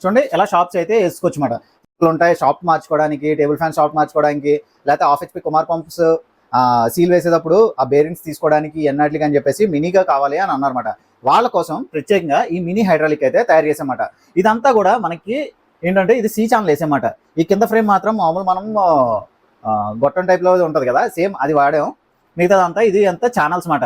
చూడండి ఎలా షాప్స్ అయితే వేసుకోవచ్చు అనమాట ఉంటాయి షాప్ మార్చుకోవడానికి టేబుల్ ఫ్యాన్ షాప్ మార్చుకోవడానికి లేకపోతే office P Kumar pumps seal వేసేటప్పుడు ఆ బేరింగ్స్ తీసుకోవడానికి ఎన్నట్లుగా అని చెప్పేసి మినీగా కావాలి అని అన్నారన్నమాట. వాళ్ళ కోసం ప్రత్యేకంగా ఈ మినీ హైడ్రాలిక్ అయితే తయారు చేసామాట ఇదంతా కూడా మనకి ఏంటంటే ఇది సీ ఛానల్ వేసామాట ఈ కింద ఫ్రేమ్ మాత్రం మామూలు మనం గొట్టం టైప్లో ఉంటుంది కదా సేమ్ అది వాడాం. మిగతాదంతా ఇది అంతా ఛానల్స్ మాట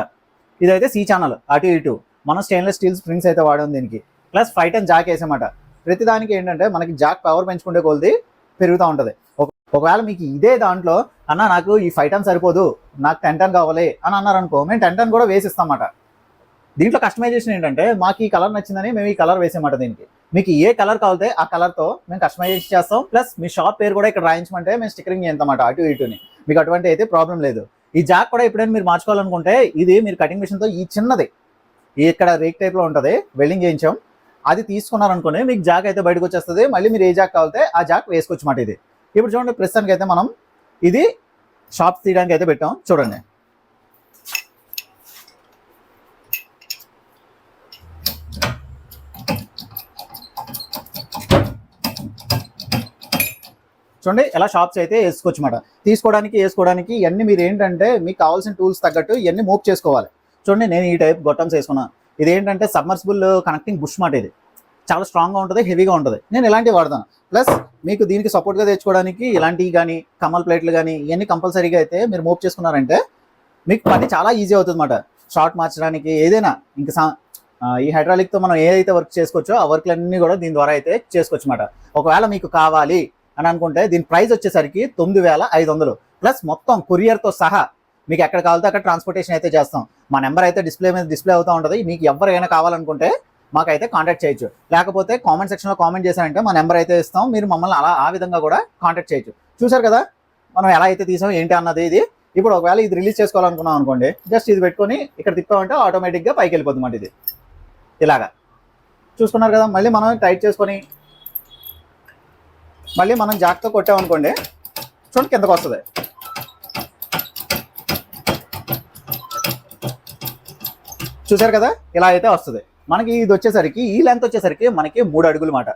ఇదైతే సీ ఛానల్ అటు ఇటు. మనం స్టెయిన్లెస్ స్టీల్ స్ప్రింగ్స్ అయితే వాడాం దీనికి. ప్లస్ ఫైట్ అండ్ జాక్ వేసామాట ప్రతి దానికి ఏంటంటే మనకి జాక్ పవర్ పెంచుకుంటే కొలిది పెరుగుతూ ఉంటుంది. ఒకవేళ మీకు ఇదే దాంట్లో అన్న నాకు ఈ ఫైవ్ టన్ సరిపోదు నాకు టెన్ టన్ కావాలి అని అన్నారనుకో మేము టెన్ టన్ కూడా వేసిస్తామాట. దీంట్లో కస్టమైజేషన్ ఏంటంటే మాకు ఈ కలర్ నచ్చిందని మేము ఈ కలర్ వేసామాట దీనికి. మీకు ఏ కలర్ కావాలితే ఆ కలర్తో మేము కస్టమైజేషన్ చేస్తాం. ప్లస్ మీ షాప్ పేరు కూడా ఇక్కడ రాయించమంటే మేము స్టిక్కరింగ్ చేస్తామాట అటు ఇటుని. మీకు అటువంటి అయితే ప్రాబ్లం లేదు. ఈ జాక్ కూడా ఎప్పుడైనా మీరు మార్చుకోవాలనుకుంటే ఇది మీరు కటింగ్ మిషన్తో ఈ చిన్నది. ఇక్కడ రేక్ టైప్లో ఉంటుంది. వెల్డింగ్ చేయించాం. అది తీసుకున్నారనుకోండి మీకు జాక్ అయితే బయటకు వచ్చేస్తుంది. మళ్ళీ మీరు ఏ జాక్ కావాలితే ఆ జాక్ వేసుకోవచ్చు మాట ఇది. ఇప్పుడు చూడండి ప్రస్తుతానికి అయితే మనం ఇది షాప్ తీయడానికి అయితే పెట్టాం. చూడండి. చూడండి ఎలా షాప్స్ అయితే వేసుకోవచ్చు మాట. తీసుకోవడానికి వేసుకోవడానికి ఇవన్నీ మీరు ఏంటంటే మీకు కావాల్సిన టూల్స్ తగ్గట్టు ఇవన్నీ మూవ్ చేసుకోవాలి. చూడండి నేను ఈ టైప్ గొట్టమ్స్ వేసుకున్నాను ఇది ఏంటంటే సబ్మర్సిబుల్ కనెక్టింగ్ బుష్ మాట ఇది. చాలా స్ట్రాంగ్గా ఉంటుంది హెవీగా ఉంటుంది. నేను ఇలాంటివి వాడతాను. ప్లస్ మీకు దీనికి సపోర్ట్గా తెచ్చుకోవడానికి ఇలాంటివి కానీ కమల్ ప్లేట్లు కానీ ఇవన్నీ కంపల్సరీగా అయితే మీరు మూవ్ చేసుకున్నారంటే మీకు పని చాలా ఈజీ అవుతుంది అనమాట షార్ట్ మార్చడానికి ఏదైనా ఇంకా ఈ హైడ్రాలిక్తో మనం ఏదైతే వర్క్ చేసుకోవచ్చో ఆ వర్క్లన్నీ కూడా దీని ద్వారా అయితే చేసుకోవచ్చు అనమాట ఒకవేళ మీకు కావాలి అని అనుకుంటే దీని ప్రైస్ వచ్చేసరికి తొమ్మిది వేల ఐదు వందలు. ప్లస్ మొత్తం కొరియర్తో సహా మీకు ఎక్కడ కావాలో అక్కడ ట్రాన్స్పోర్టేషన్ అయితే చేస్తాం. మా నెంబర్ అయితే డిస్ప్లే మీద డిస్ప్లే అవుతూ ఉంటుంది. మీకు ఎవరైనా కావాలనుకుంటే మాకైతే కాంటాక్ట్ చేయొచ్చు. లేకపోతే కామెంట్ సెక్షన్లో కామెంట్ చేశారంటే మా నెంబర్ అయితే ఇస్తాం. మీరు మమ్మల్ని అలా ఆ విధంగా కూడా కాంటాక్ట్ చేయొచ్చు. చూసారు కదా? మనం ఎలా అయితే తీసాం ఏంటి అన్నది ఇది. ఇప్పుడు ఒకవేళ ఇది రిలీజ్ చేసుకోవాలనుకున్నాం అనుకోండి జస్ట్ ఇది పెట్టుకొని ఇక్కడ తిప్పామంటే ఆటోమేటిక్గా పైకి వెళ్ళిపోతుంది ఇది. ఇలాగా. చూసుకున్నారు కదా? మళ్ళీ మనం టైట్ చేసుకొని మళ్ళీ మనం జాగ్రత్త కొట్టామనుకోండి చూడండి కిందకు వస్తుంది. చూసారు కదా? ఇలా అయితే వస్తుంది. మనకి ఇది వచ్చేసరికి ఈ లెంత్ వచ్చేసరికి మనకి మూడు అడుగులు మాట.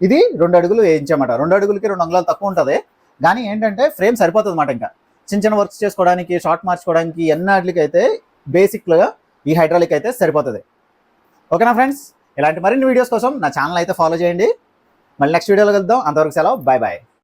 ఇది రెండు అడుగులు వేయించామాట. రెండు అడుగులకి రెండు అంగుళాలు తక్కువ ఉంటుంది. కానీ ఏంటంటే ఫ్రేమ్ సరిపోతుంది మాట ఇంకా. చిన్న చిన్న వర్క్స్ చేసుకోవడానికి షార్ట్ మార్చుకోవడానికి ఎన్నాటికి అయితే బేసిక్గా ఈ హైడ్రాలిక్ అయితే సరిపోతుంది. ఓకేనా ఫ్రెండ్స్ ఇలాంటి మరిన్ని వీడియోస్ కోసం నా ఛానల్ అయితే ఫాలో చేయండి. మళ్ళీ నెక్స్ట్ వీడియోలో కలుద్దాం. అంతవరకు సెలవు. Bye bye